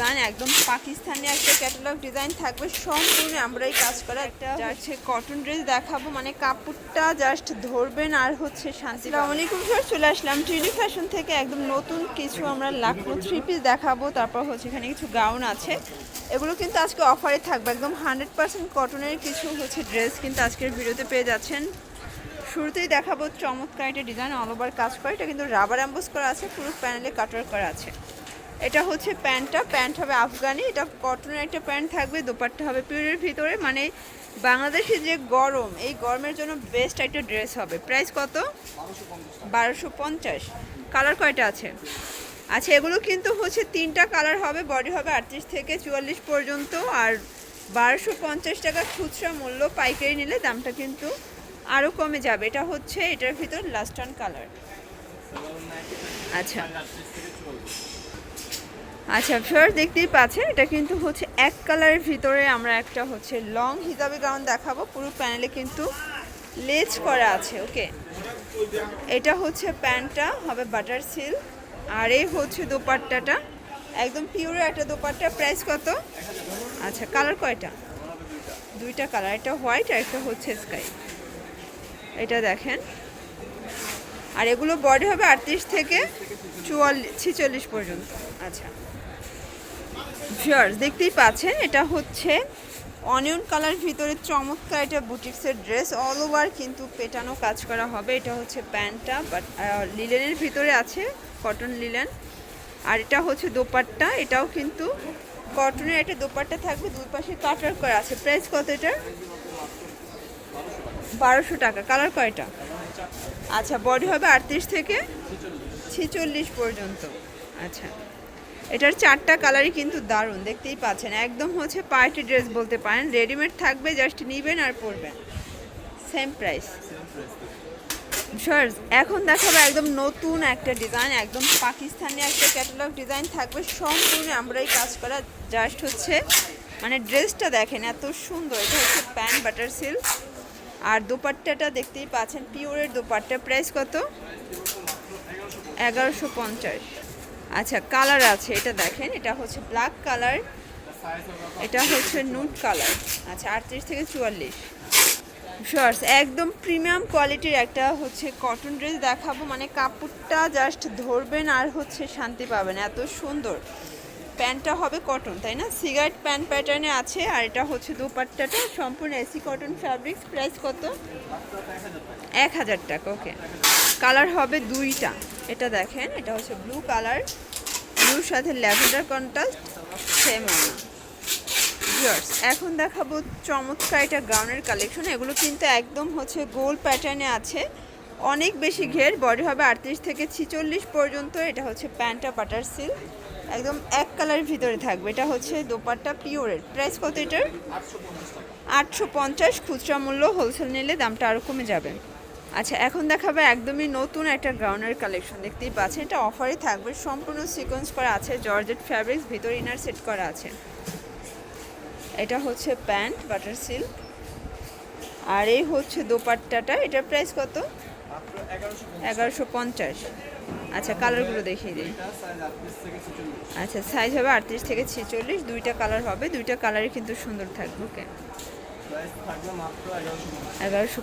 Design, একদম পাকিস্তানি একটা catalogue design থাকবে। সম্পূর্ণ আমরা কাজ করা একটা হচ্ছে কটন ড্রেস দেখাবো মানে কাপড়টা জাস্ট ধরবেন আর হচ্ছে শান্তি আলাইকুম স্যার চলে আসলাম ট্রিলি ফ্যাশন থেকে। একদম নতুন কিছু আমরা লাখনো থ্রি পিস দেখাবো, তারপর হচ্ছে এখানে কিছু গাউন আছে। এগুলো কিন্তু আজকে অফারে থাকবে। একদম হান্ড্রেড পার্সেন্ট কটনের কিছু হচ্ছে ড্রেস কিন্তু আজকের ভিডিওতে পেয়ে যাচ্ছেন। শুরুতেই দেখাবো চমৎকার একটা ডিজাইন অল ওভার কাজ করা। এটা কিন্তু রাবার অ্যাম্বোস করা আছে, পুরো প্যানেলে কাটার করা আছে। এটা হচ্ছে প্যান্টটা, প্যান্ট হবে আফগানি, এটা কটনের একটা প্যান্ট থাকবে, দোপাট্টা হবে পিওরের ভিতরে মানে বাংলাদেশে যে গরম, এই গরমের জন্য বেস্ট একটা ড্রেস হবে। প্রাইস কত? বারোশো পঞ্চাশ। কালার কয়টা আছে? আচ্ছা এগুলো কিন্তু হচ্ছে তিনটা কালার হবে, বডি হবে আটত্রিশ থেকে চুয়াল্লিশ পর্যন্ত, আর বারোশো পঞ্চাশ টাকা খুচরা মূল্য, পাইকারি নিলে দামটা কিন্তু আরও কমে যাবে। এটা হচ্ছে, এটার ভিতর লাস্ট অন কালার। আচ্ছা। আচ্ছা ফিওর দেখতেই পাচ্ছেন, এটা কিন্তু হচ্ছে এক কালারের ভিতরে আমরা একটা হচ্ছে লং হিজাবি গাউন দেখাবো। পুরো প্যানেলে কিন্তু লেজ করা আছে ওকে এটা হচ্ছে প্যান্টটা, হবে বাটার সিল আর এই হচ্ছে দোপাট্টাটা। একদম পিওর একটা দোপাট্টা। প্রাইস কত? আচ্ছা কালার কয়টা? দুইটা কালার একটা হোয়াইট আর একটা হচ্ছে স্কাই এটা দেখেন। আর এগুলো বডি হবে আটত্রিশ থেকে চুয়াল্লিশ ছিচল্লিশ পর্যন্ত। আচ্ছা। ভিউয়ার্স দেখতেই পাচ্ছেন, এটা হচ্ছে অনিয়ন কালার ভিতরে চমৎকার এটা বুটিক্সের ড্রেস অল ওভার কিন্তু পেটানো কাজ করা হবে। এটা হচ্ছে প্যান্টটা বাট লিলেনের ভিতরে আছে কটন লিলেন আর এটা হচ্ছে দোপাট্টা, এটাও কিন্তু কটনের একটা দোপাট্টা থাকবে, দুই পাশে কাটার করা আছে। প্রাইস কত এটার? বারোশো টাকা। কালার কয়টা? আচ্ছা বডি হবে আটত্রিশ থেকে ছিচল্লিশ পর্যন্ত। আচ্ছা। এটার চারটা কালারই কিন্তু দারুণ, দেখতেই পাচ্ছেন। একদম হচ্ছে পার্টি ড্রেস বলতে পারেন। রেডিমেড থাকবে জাস্ট নিবেন আর পরবেন। সেম প্রাইস এখন দেখাবো একদম নতুন একটা ডিজাইন একদম পাকিস্তানি একটা ক্যাটালগ ডিজাইন থাকবে। সম্পূর্ণ আমরাই কাজ করা জাস্ট হচ্ছে মানে ড্রেসটা দেখেন, এত সুন্দর। এটা হচ্ছে প্যান্ট বাটার সিল্ক আর দোপাট্টাটা দেখতেই পাচ্ছেন পিওরের দোপাট্টা। প্রাইস কত? এগারোশো পঞ্চাশ। আচ্ছা কালার আছে, এটা দেখেন, এটা হচ্ছে ব্ল্যাক কালার এটা হচ্ছে নুট কালার আচ্ছা আটত্রিশ থেকে চুয়াল্লিশ। শর্টস একদম প্রিমিয়াম কোয়ালিটির একটা হচ্ছে কটন ড্রেস দেখাবো মানে কাপড়টা জাস্ট ধরবেন আর হচ্ছে শান্তি পাবেন, এত সুন্দর। প্যান্টটা হবে কটন, তাই না? সিগারেট প্যান্ট প্যাটার্নে আছে, আর এটা হচ্ছে দোপাট্টাটা। সম্পূর্ণ এসি কটন ফ্যাব্রিক্স প্রাইস কত? এক হাজার টাকা ওকে কালার হবে দুইটা। এটা দেখেন, এটা হচ্ছে ব্লু কালার ব্লুর সাথে ল্যাভেন্ডার কন্ট্রাস্ট সেম এখন দেখাবো চমৎকার এটা গাউনের কালেকশন এগুলো কিন্তু একদম হচ্ছে গোল প্যাটার্নে আছে। অনেক বেশি ঘের বডি হবে আটত্রিশ থেকে ছিচল্লিশ পর্যন্ত। এটা হচ্ছে প্যান্টা বাটার সিল্ক একদম এক কালারের ভিতরে থাকবে। এটা হচ্ছে দোপাট্টা পিওরের। প্রাইস কত এটার? আটশো পঞ্চাশ। খুচরা মূল্য হোলসেল নিলে দামটা আরও কমে যাবে। আচ্ছা এখন দেখাবে একদমই নতুন একটা গাউনের কালেকশন দেখতেই পাচ্ছেন এটা অফারই থাকবে। সম্পূর্ণ সিকোয়েন্স করা আছে জর্জেট ফ্যাব্রিক্স ভিতর ইনার সেট করা আছে। এটা হচ্ছে প্যান্ট বাটার সিল্ক। আর এই হচ্ছে দোপাট্টাটা। এটার প্রাইস কত? এগারোশো পঞ্চাশ। আচ্ছা কালারগুলো দেখিয়ে দিই। আচ্ছা সাইজ হবে আটত্রিশ থেকে ছেচল্লিশ, দুইটা কালার হবে, দুইটা কালারই কিন্তু সুন্দর থাকবে ওকে এগারোশো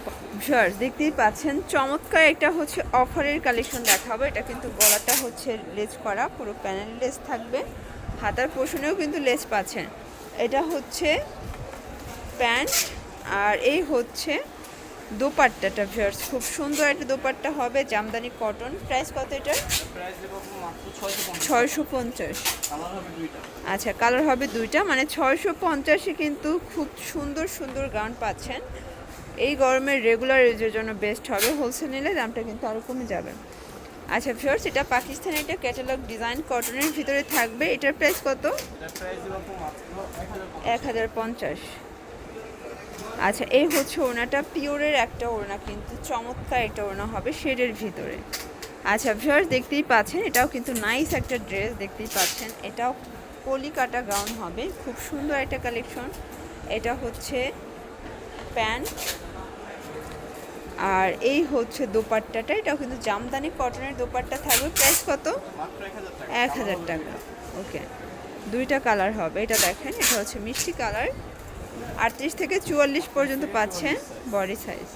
শার্ট দেখতেই পাচ্ছেন, চমৎকার একটা হচ্ছে অফারের কালেকশন দেখাবো। এটা কিন্তু গলাটা হচ্ছে লেস করা, পুরো প্যানেল লেস থাকবে। হাতার পোষণেও কিন্তু লেস পাচ্ছেন। এটা হচ্ছে প্যান্ট, আর এই হচ্ছে দোপাট্টাটা ভিউয়ার্স খুব সুন্দর একটা দোপাট্টা হবে জামদানি কটন প্রাইস কত এটা? ছয়শো পঞ্চাশ। আচ্ছা কালার হবে দুইটা মানে ছয়শো পঞ্চাশে কিন্তু খুব সুন্দর সুন্দর গাউন পাচ্ছেন। এই গরমের রেগুলার ইউজের জন্য বেস্ট হবে হোলসেল নিলে দামটা কিন্তু আরও কমে যাবে। আচ্ছা ফিওর্স এটা পাকিস্তানি একটা ক্যাটালগ ডিজাইন কটনের ভিতরে থাকবে এটার প্রাইস কত? এক হাজার পঞ্চাশ। আচ্ছা এই হচ্ছে ওনাটা পিওরের একটা ওড়না কিন্তু, চমৎকার এটা ওড়না হবে শেডের ভিতরে। আচ্ছা ভিউয়ার্স, দেখতেই পাচ্ছেন, এটাও কিন্তু নাইস একটা ড্রেস দেখতেই পাচ্ছেন। এটাও কলিকাটা গাউন হবে, খুব সুন্দর একটা কালেকশন এটা হচ্ছে প্যান্ট। আর এই হচ্ছে দোপাট্টাটা, এটাও কিন্তু জামদানি কটনের দোপাট্টা থাকবে। প্রাইস কত? এক হাজার টাকা। ওকে দুইটা কালার হবে। এটা দেখেন, এটা হচ্ছে মিষ্টি কালার আটত্রিশ থেকে চুয়াল্লিশ পর্যন্ত পাচ্ছেন বডি সাইজ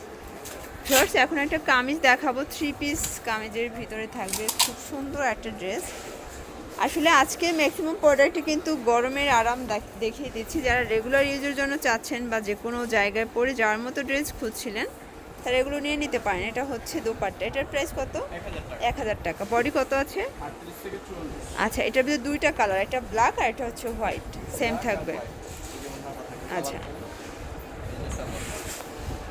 শর্টস এখন একটা কামিজ দেখাবো থ্রি পিস কামিজের ভিতরে থাকবে খুব সুন্দর একটা ড্রেস আসলে আজকে ম্যাক্সিমাম প্রোডাক্টই কিন্তু গরমের আরাম দেখ- দেখিয়ে দিচ্ছি। যারা রেগুলার ইউজের জন্য চাচ্ছেন বা যে কোনো জায়গায় পরে যাওয়ার মতো ড্রেস খুঁজছিলেন তারা এগুলো নিয়ে নিতে পারেন। এটা হচ্ছে দোপাট্টা। এটার প্রাইস কত? এক হাজার টাকা। বডি কত আছে? আচ্ছা এটার ভিতরে দুইটা কালার একটা ব্ল্যাক আর এটা হচ্ছে হোয়াইট সেম থাকবে। আচ্ছা।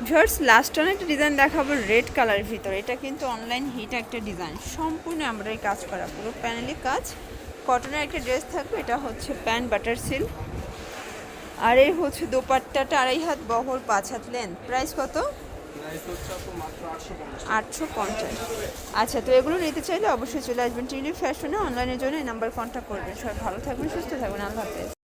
ভিউয়ার্স লাস্ট অন একটা ডিজাইন দেখাবো রেড কালারের ভিতরে। এটা কিন্তু অনলাইন হিট একটা ডিজাইন সম্পূর্ণ আমরা এই কাজ করা, পুরো প্যানেলে কাজ। কটনের একটা ড্রেস থাকবে, এটা হচ্ছে প্যান্ট বাটার সিল্ক আর এই হচ্ছে দোপাট্টাটা আড়াই হাত বহর, পাঁচ হাত লেন্থ প্রাইস কত? আটশো পঞ্চাশ। আচ্ছা তো এগুলো নিতে চাইলে অবশ্যই চলে আসবেন। টিভি ফ্যাশনে অনলাইনের জন্য নাম্বার কন্ট্যাক্ট করবেন। সবাই ভালো থাকবেন, সুস্থ থাকবেন। আল্লাহ হাফেজ।